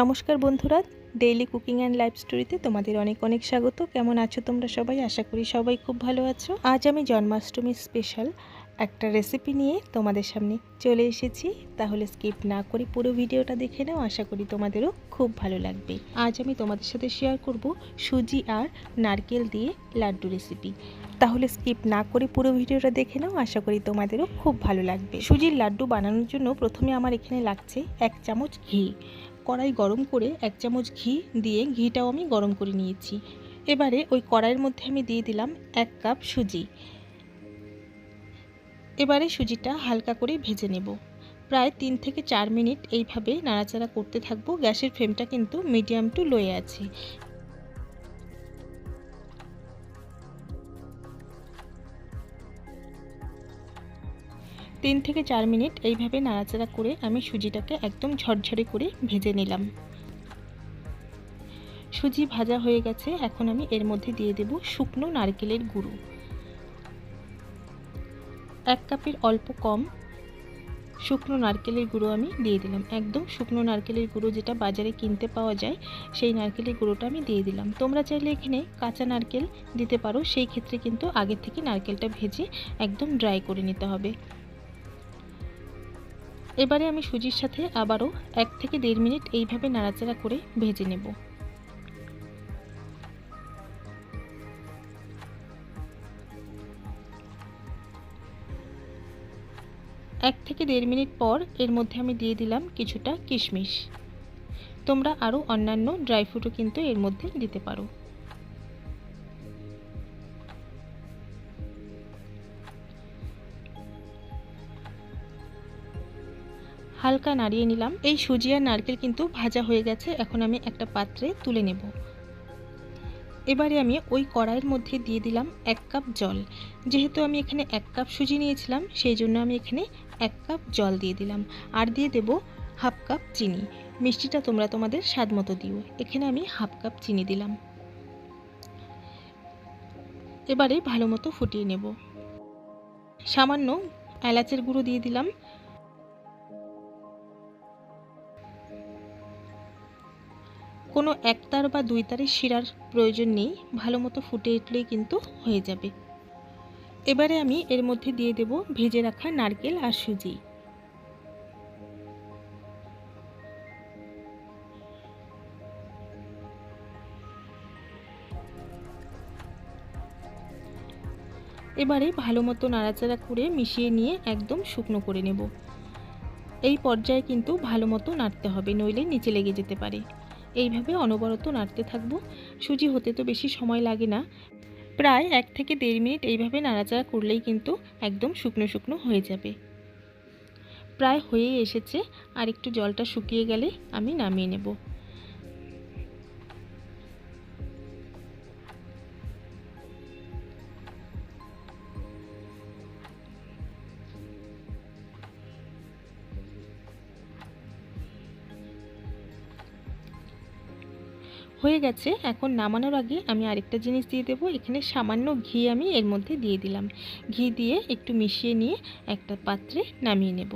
নমস্কার বন্ধুরা daily cooking and life স্টোরিতে তোমাদের অনেক অনেক স্বাগত। কেমন আছো তোমরা সবাই? আশা করি সবাই খুব ভালো আছো। আজ আমি জন্মাষ্টমীর স্পেশাল একটা রেসিপি নিয়ে তোমাদের সামনে চলে এসেছি। তাহলে স্কিপ না করে পুরো ভিডিওটা দেখে নাও, আশা করি তোমাদেরও খুব ভালো লাগবে। আজ আমি তোমাদের সাথে শেয়ার করব সুজি আর নারকেল দিয়ে লাড্ডু রেসিপি তাহলে স্কিপ না করে পুরো ভিডিওটা দেখে নাও, আশা করি তোমাদেরও খুব ভালো লাগবে। সুজির লাড্ডু বানানোর জন্য প্রথমে আমার এখানে লাগছে এক চামচ ঘি। কড়াই গরম করে এক চামচ ঘি দিয়ে ঘিটাও আমি গরম করে নিয়েছি। এবারে ওই কড়াইয়ের মধ্যে আমি দিয়ে দিলাম এক কাপ সুজি। এবারে সুজিটা হালকা করে ভেজে নেব। প্রায় তিন থেকে চার মিনিট এইভাবে নাড়াচাড়া করতে থাকব। গ্যাসের ফ্লেমটা কিন্তু মিডিয়াম টু লোয়ে আছে। তিন থেকে চার মিনিট এইভাবে নাড়াচাড়া করে আমি সুজিটাকে একদম ঝরঝরে করে ভেজে নিলাম। সুজি ভাজা হয়ে গেছে। এখন আমি এর মধ্যে দিয়ে দেব শুকনো নারকেলের গুঁড়ো। এক কাপের অল্প কম শুকনো নারকেলের গুঁড়ো আমি দিয়ে দিলাম। একদম শুকনো নারকেলের গুঁড়ো যেটা বাজারে কিনতে পাওয়া যায়, সেই নারকেলের গুঁড়োটা আমি দিয়ে দিলাম। তোমরা চাইলে এখানে কাঁচা নারকেল দিতে পারো, সেই ক্ষেত্রে কিন্তু আগের থেকে নারকেলটা ভেজে একদম ড্রাই করে নিতে হবে। এবারে আমি সুজির সাথে আবারও এক থেকে দেড় মিনিট এইভাবে নাড়াচাড়া করে ভেজে নেব। এক থেকে দেড় মিনিট পর এর মধ্যে আমি দিয়ে দিলাম কিছুটা কিশমিশ। তোমরা আরও অন্যান্য ড্রাই ফ্রুটও কিন্তু এর মধ্যে দিতে পারো। হালকা নাড়িয়ে নিলাম। এই সুজি আর নারকেল কিন্তু ভাজা হয়ে গেছে, এখন আমি একটা পাত্রে তুলে নেব। এবারে আমি ওই কড়াইয়ের মধ্যে দিয়ে দিলাম এক কাপ জল। যেহেতু আমি এখানে এক কাপ সুজি নিয়েছিলাম, সেই জন্য আমি এখানে এক কাপ জল দিয়ে দিলাম। আর দিয়ে দেব হাফ কাপ চিনি। মিষ্টিটা তোমরা তোমাদের স্বাদ মতো দিও। এখানে আমি হাফ কাপ চিনি দিলাম। এবারে ভালো মতো ফুটিয়ে নেব। সামান্য এলাচের গুঁড়ো দিয়ে দিলাম। কোনো একতার বা দুই তারের শিরার প্রয়োজন নেই। ভালো মতো ফুটে উঠলেই কিন্তু হয়ে যাবে। এবারে আমি এর মধ্যে দিয়ে দেব ভেজে রাখা নারকেল আর সুজি। এবারে ভালো মতো নাড়াচাড়া করে মিশিয়ে নিয়ে একদম শুকনো করে নেব। এই পর্যায়ে কিন্তু ভালো মতো নাড়তে হবে, নইলে নিচে লেগে যেতে পারে। এইভাবে অনবরত নাড়তে থাকব। সুজি হতে তো বেশি সময় লাগে না। প্রায় এক থেকে দেড় মিনিট এইভাবে নাড়াচাড়া করলেই কিন্তু একদম শুকনো শুকনো হয়ে যাবে। প্রায় হয়ে এসেছে আর একটু জলটা শুকিয়ে গেলে আমি নামিয়ে নেব। হয়ে গেছে। এখন নামানোর আগে আমি আরেকটা জিনিস দিয়ে দেবো। এখানে সামান্য ঘি আমি এর মধ্যে দিয়ে দিলাম। ঘি দিয়ে একটু মিশিয়ে নিয়ে একটা পাত্রে নামিয়ে নেব।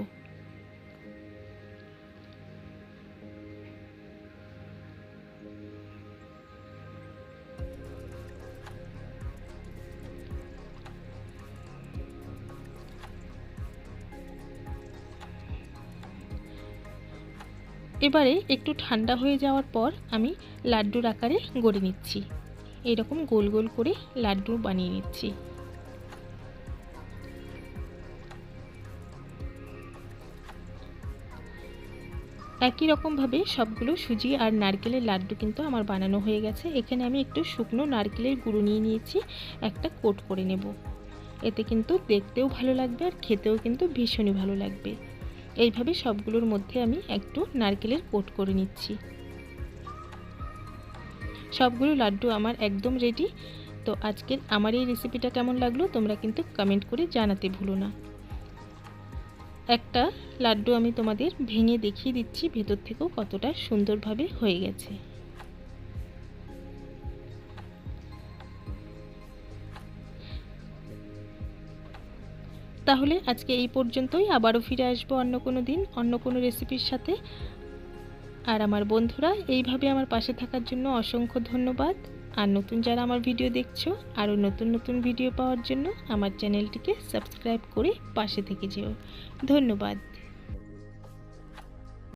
এবারে একটু ঠান্ডা হয়ে যাওয়ার পর আমি লাড্ডুর আকারে গড়ে নিচ্ছি। এরকম গোল গোল করে লাড্ডু বানিয়ে নিচ্ছি। একই রকমভাবে সবগুলো সুজি আর নারকেলের লাড্ডু কিন্তু আমার বানানো হয়ে গেছে। এখানে আমি একটু শুকনো নারকেলের গুঁড়ো নিয়ে নিয়েছি, একটা কোট করে নেব। এতে কিন্তু দেখতেও ভালো লাগবে আর খেতেও কিন্তু ভীষণই ভালো লাগবে। এইভাবে সবগুলোর মধ্যে আমি একটু নারকেলের কোট করে নিচ্ছি। সবগুলো লাড্ডু আমার একদম রেডি তো আজকের আমার এই রেসিপিটা কেমন লাগল তোমরা কিন্তু কমেন্ট করে জানাতে ভুলো না। একটা লাড্ডু আমি তোমাদের ভেঙে দেখিয়ে দিচ্ছি, ভেতর থেকেও কতটা সুন্দরভাবে হয়ে গেছে। তাহলে আজকে এই পর্যন্তই। আবারও ফিরে আসব অন্য কোনো দিন, অন্য কোনো রেসিপির সাথে। আর আমার বন্ধুরা, এইভাবে আমার পাশে থাকার জন্য অসংখ্য ধন্যবাদ। আর নতুন যারা আমার ভিডিও দেখছ, আরও নতুন নতুন ভিডিও পাওয়ার জন্য আমার চ্যানেলটিকে সাবস্ক্রাইব করে পাশে থেকে যেও। ধন্যবাদ।